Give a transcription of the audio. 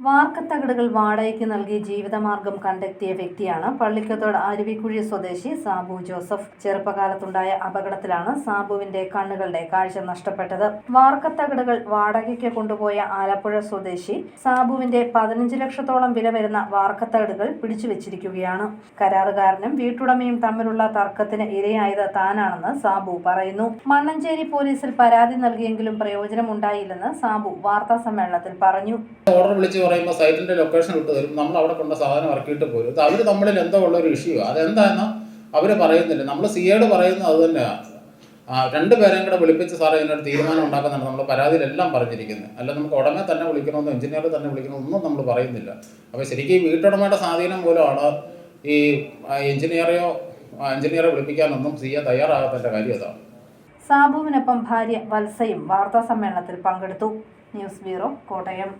വാർക്കത്തകടുകൾ വാടകയ്ക്ക് നൽകി ജീവിതമാർഗം കണ്ടെത്തിയ വ്യക്തിയാണ് പള്ളിക്കത്തോട് അരുവിക്കുഴി സ്വദേശി സാബു ജോസഫ്. ചെറുപ്പകാലത്തുണ്ടായ അപകടത്തിലാണ് സാബുവിന്റെ കണ്ണുകളുടെ കാഴ്ച നഷ്ടപ്പെട്ടത്. വാർക്കത്തകടുകൾ വാടകയ്ക്ക് കൊണ്ടുപോയ ആലപ്പുഴ സ്വദേശി സാബുവിന്റെ പതിനഞ്ച് ലക്ഷത്തോളം വില വരുന്ന വാർക്കത്തകടുകൾ പിടിച്ചുവെച്ചിരിക്കുകയാണ്. കരാറുകാരനും വീട്ടുടമയും തമ്മിലുള്ള തർക്കത്തിന് ഇരയായത് താനാണെന്ന് സാബു പറയുന്നു. മണ്ണഞ്ചേരി പോലീസിൽ പരാതി നൽകിയെങ്കിലും പ്രയോജനമുണ്ടായില്ലെന്ന് സാബു വാർത്താ സമ്മേളനത്തിൽ പറഞ്ഞു പറയുമ്പോൾ സൈറ്റിന്റെ ലൊക്കേഷൻ ഇട്ട് തരും. നമ്മൾ അവിടെ കൊണ്ട സാധനം ഇറക്കിയിട്ട് പോരും. അവർ തമ്മിൽ എന്തോ ഉള്ള ഒരു ഇഷ്യൂ അതെന്താണെന്ന് അവർ പറയുന്നില്ല. നമ്മൾ സി എഡ് പറയുന്നത് അത് തന്നെയാണ് ആ രണ്ട് പേരെയും കൂടെ വിളിപ്പിച്ച് സാറേ ഇതിനൊരു തീരുമാനം ഉണ്ടാക്കുന്നുണ്ട് നമ്മൾ പരാതിയിലെല്ലാം പറഞ്ഞിരിക്കുന്നത് അല്ല നമുക്ക് ഉടനെ തന്നെ വിളിക്കണമെന്നോ എഞ്ചിനീയർ തന്നെ വിളിക്കണമെന്നോ നമ്മൾ പറയുന്നില്ല. അപ്പോൾ ശരിക്കും വീട്ടുടമയുടെ സ്വാധീനം മൂലമാണ് ഈ എഞ്ചിനീയറെയോ എഞ്ചിനീയറെ വിളിപ്പിക്കാനൊന്നും സി എ തയ്യാറാകാത്തതിന്റെ കാര്യം അതാണ് സാബുവിനൊപ്പം ഭാര്യ വത്സയും വാർത്താ സമ്മേളനത്തിൽ പങ്കെടുത്തു. News bureau Kottayam.